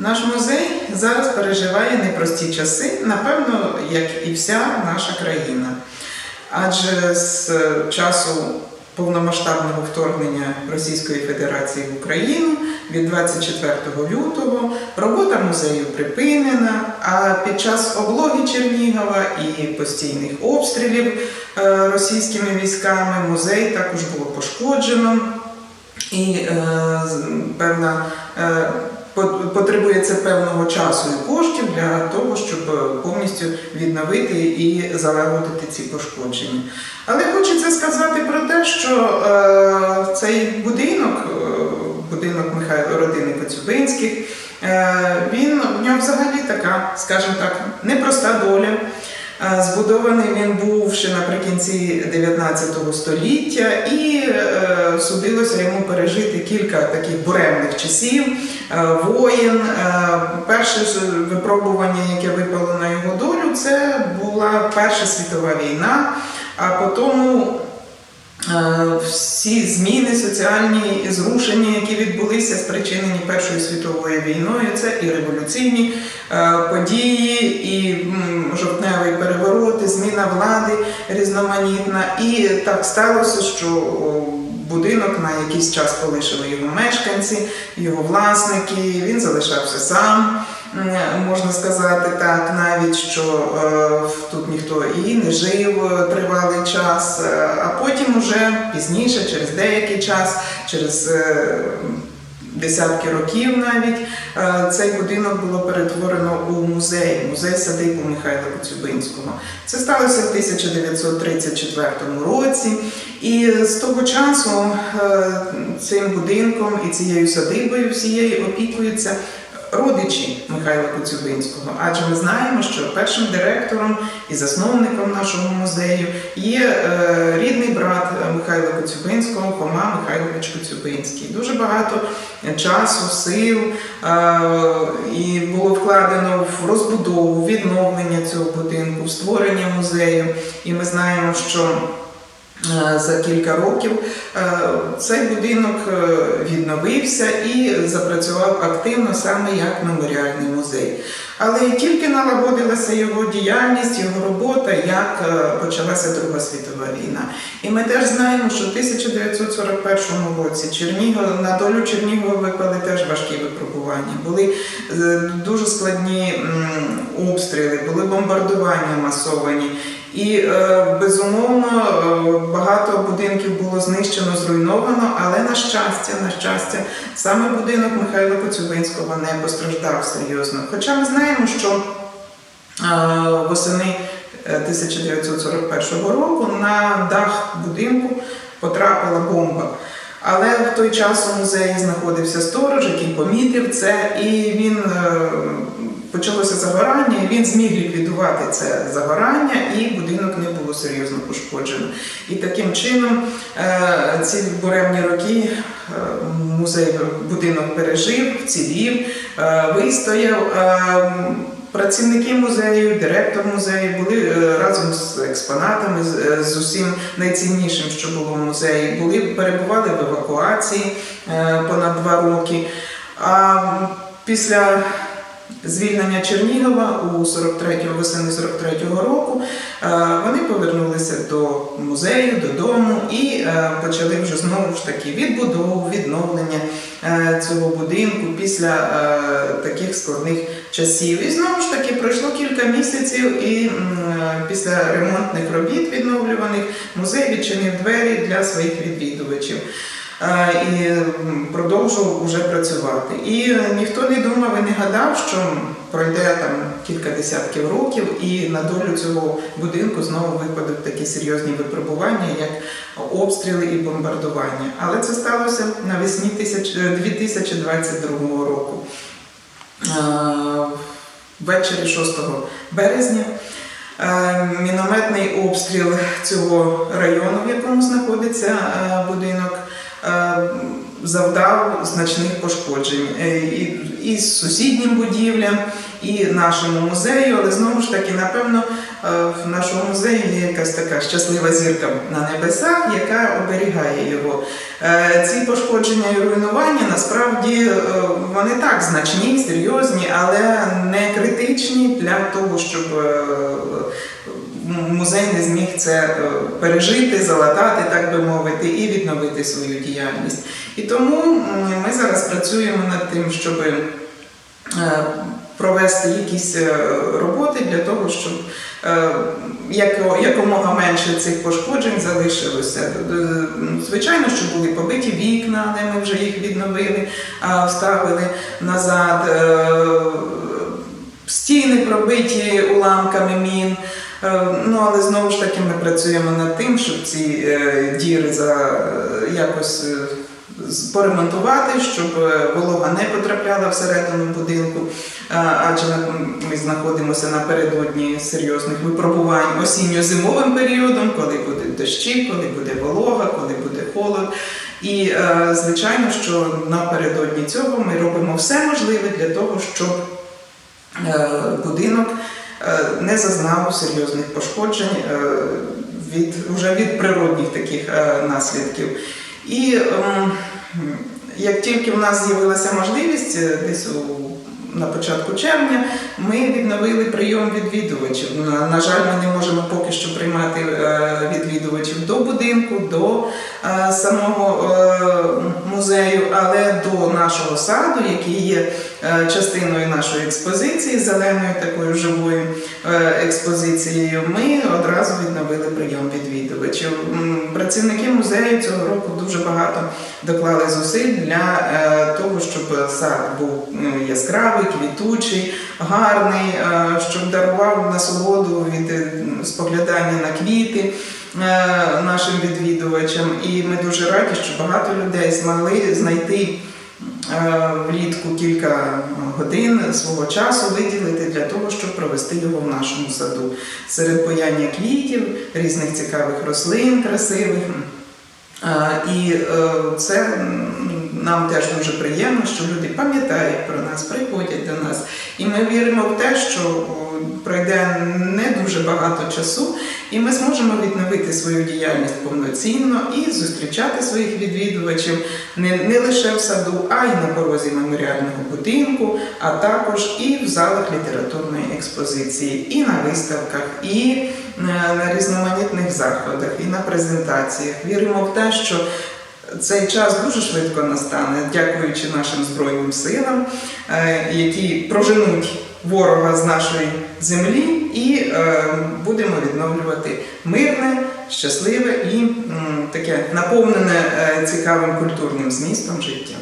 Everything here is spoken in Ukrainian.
Наш музей зараз переживає непрості часи, напевно, як і вся наша країна. Адже з часу повномасштабного вторгнення Російської Федерації в Україну від 24 лютого робота музею припинена, а під час облоги Чернігова і постійних обстрілів е, російськими військами музей також було пошкоджено. І е, певна е, пот- потребує це певного часу і коштів для того, щоб повністю відновити і залагодити ці пошкодження. Але хочеться сказати про те, що е, цей будинок, е, будинок Михайла родини Коцюбинських, е, він в нього взагалі така, скажімо так, непроста доля. Е, Збудований він був ще наприкінці 19 століття, і е, судилося йому пережити кілька таких буремних часів, Воїн. Е, перше випробування, яке випало на його долю, це була Перша світова війна, а потім Е, всі зміни соціальні зрушення, які відбулися спричинені Першою світовою війною, це і революційні е, події, і жовтневий переворот, і зміна влади різноманітна. І так сталося, що будинок на якийсь час полишили його мешканці, його власники. Він залишався сам. Можна сказати так, навіть що е, тут ніхто і не жив е, тривалий час, е, а потім уже пізніше, через деякий час, через десятки років навіть, цей будинок було перетворено у музей, музей садибу Михайла Коцюбинського. Це сталося в 1934 році, і з того часу цим будинком і цією садибою всією опікуються родичі Михайла Коцюбинського, адже ми знаємо, що першим директором і засновником нашого музею є е, рідний брат Михайла Коцюбинського, Хома Михайлович Коцюбинський. Дуже багато часу, сил е, і було вкладено в розбудову, відновлення цього будинку, в створення музею. І ми знаємо, що За кілька років е, цей будинок е, відновився і запрацював активно саме як меморіальний музей. Але тільки налагодилася його діяльність, його робота, як е, почалася Друга світова війна. І ми теж знаємо, що в 1941 році Чернігов на долю Чернігова випали теж важкі випробування. Були е, дуже складні обстріли, були бомбардування масовані. І е, безумовно е, багато будинків було знищено, зруйновано, але на щастя, на щастя, саме будинок Михайла Коцюбинського не постраждав серйозно. Хоча ми знаємо, що е, восени е, 1941 року на дах будинку потрапила бомба. Але в той час у музеї знаходився сторож, який помітив це, і він почалося загорання, він зміг ліквідувати це загорання, і будинок не було серйозно пошкоджено. І таким чином е, ці буремні роки е, музей будинок пережив, вцілів, е, вистояв. Працівники музею, директор музею були разом з експонатами, з, усім найціннішим, що було в музеї, були перебували в евакуації понад два роки. А після звільнення Чернігова у 43-му, восени 43-го року е, вони повернулися до музею, додому і е, почали вже знову ж таки відбудову, відновлення е, цього будинку після таких складних часів. І знову ж таки пройшло кілька місяців, і після ремонтних робіт відновлюваних музей відчинив двері для своїх відвідувачів. І продовжував уже працювати. І е, ніхто не думав і не гадав, що пройде там кілька десятків років, і на долю цього будинку знову випадуть такі серйозні випробування, як обстріли і бомбардування. Але це сталося навесні е, 2022 року. Е, Ввечері 6 березня е, мінометний обстріл цього району, в якому знаходиться будинок, завдав значних пошкоджень е, і, і сусіднім будівлям, і нашому музею, але знову ж таки, напевно, е, в нашому музеї є якась така щаслива зірка на небесах, яка оберігає його. Е, Ці пошкодження і руйнування насправді е, вони так значні, серйозні, але не критичні для того, щоб е, музей не зміг це е, пережити, залатати, так би мовити, і відновити свою діяльність. І тому ми зараз працюємо над тим, щоб е, провести якісь е, роботи для того, щоб якомога менше цих пошкоджень залишилося. Звичайно, що були побиті вікна, але ми вже їх відновили, вставили назад. Стіни пробиті уламками мін. Е, Ну, але знову ж таки ми працюємо над тим, щоб ці е, діри за, е, якось поремонтувати, щоб волога не потрапляла всередину будинку, адже ми- знаходимося напередодні серйозних випробувань осінньо-зимовим періодом, коли будуть дощі, коли буде волога, коли буде холод. І звичайно, що напередодні цього ми робимо все можливе для того, щоб будинок не зазнав серйозних пошкоджень е, від, вже від природних таких е, наслідків. І ем, як тільки в нас з'явилася можливість е, десь у на початку червня ми відновили прийом відвідувачів. На, жаль, ми не можемо поки що приймати е, відвідувачів до будинку, до е, самого е, музею, але до нашого саду, який є е, частиною нашої експозиції, зеленою такою живою е, експозицією, ми одразу відновили прийом відвідувачів. Працівники музею цього року дуже багато доклали зусиль для е, того, щоб сад був ну, яскравий, квітучий, гарний, е, щоб дарував насолоду від е, споглядання на квіти е, нашим відвідувачам. І ми дуже раді, що багато людей змогли знайти е, влітку кілька годин свого часу виділити для того, щоб провести його в нашому саду. Серед паяння квітів, різних цікавих рослин, красивих. І е, це м, нам теж дуже приємно, що люди пам'ятають про нас, приходять до нас. І ми віримо в те, що пройде не дуже багато часу, і ми зможемо відновити свою діяльність повноцінно і зустрічати своїх відвідувачів не, не лише в саду, а й на порозі меморіального будинку, а також і в залах літературної експозиції, і на виставках, і е, на різноманітних заходах, і на презентаціях. Віримо в те, що цей час дуже швидко настане, дякуючи нашим Збройним силам, е, які проженуть ворога з нашої землі, і е, будемо відновлювати мирне, щасливе і таке наповнене е, цікавим культурним змістом життя.